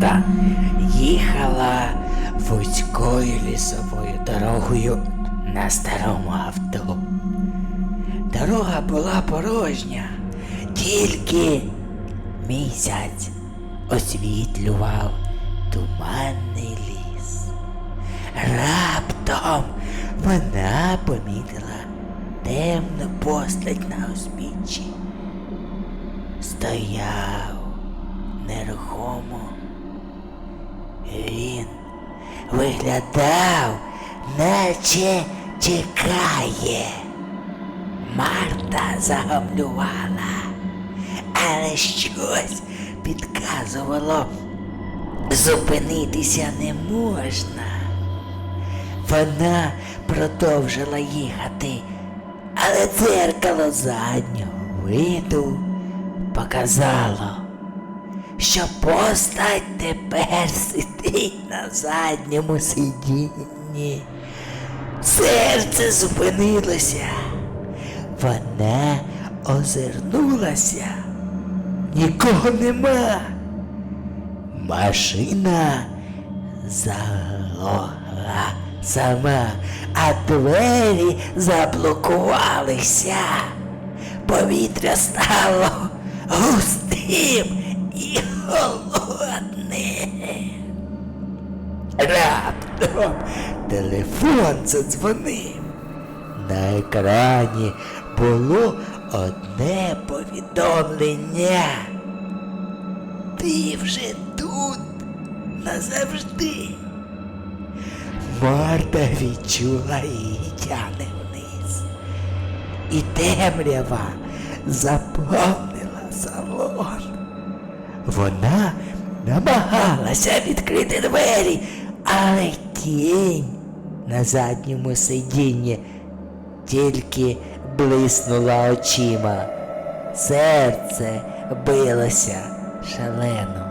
хата їхала вузькою лісовою дорогою на старому авто. Дорога була порожня, тільки місяць освітлював туманний ліс. Раптом вона помітила темну постать на узбіччі. Стояв нерухомо. Виглядав, наче чекає. Марта загамлювала, але щось підказувало, зупинитися не можна. Вона продовжила їхати, але дзеркало заднього виду показало, що постать тепер сидить на задньому сидінні. Серце зупинилося. Вона озирнулася. Нікого нема. Машина заглохла сама, а двері заблокувалися. Повітря стало густим і холодним. Раптом телефон задзвонив. На екрані було одне повідомлення. Ти вже тут назавжди. Марта відчула її тяне вниз. І темрява заповнила салон. Вона намагалася відкрити двері, але тінь на задньому сидінні тільки блиснула очима. Серце билося шалено.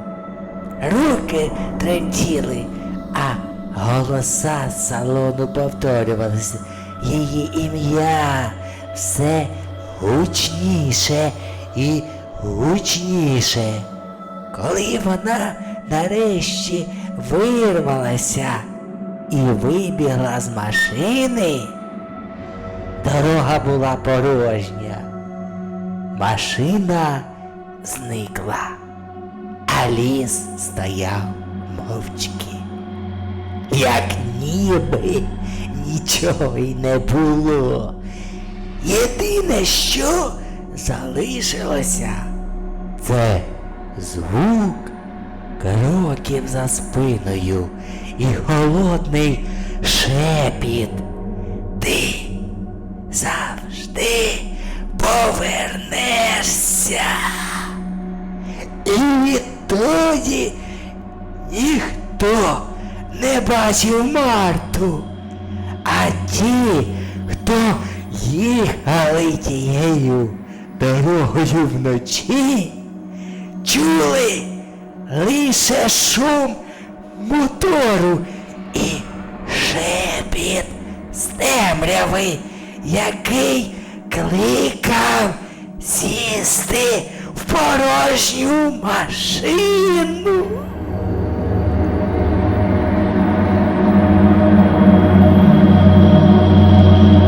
Руки тремтіли, а голоса з салону повторювалися. Її ім'я все гучніше і гучніше. Коли вона нарешті вирвалася і вибігла з машини, дорога була порожня. Машина зникла, а ліс стояв мовчки. Як ніби нічого й не було. Єдине, що залишилося, це звук кроків за спиною і холодний шепіт. Ти завжди повернешся. І відтоді ніхто не бачив Марту, а ті, хто їхали тією дорогою вночі, чули лише шум мотору і шепіт з темряви, який кликав сісти в порожню машину.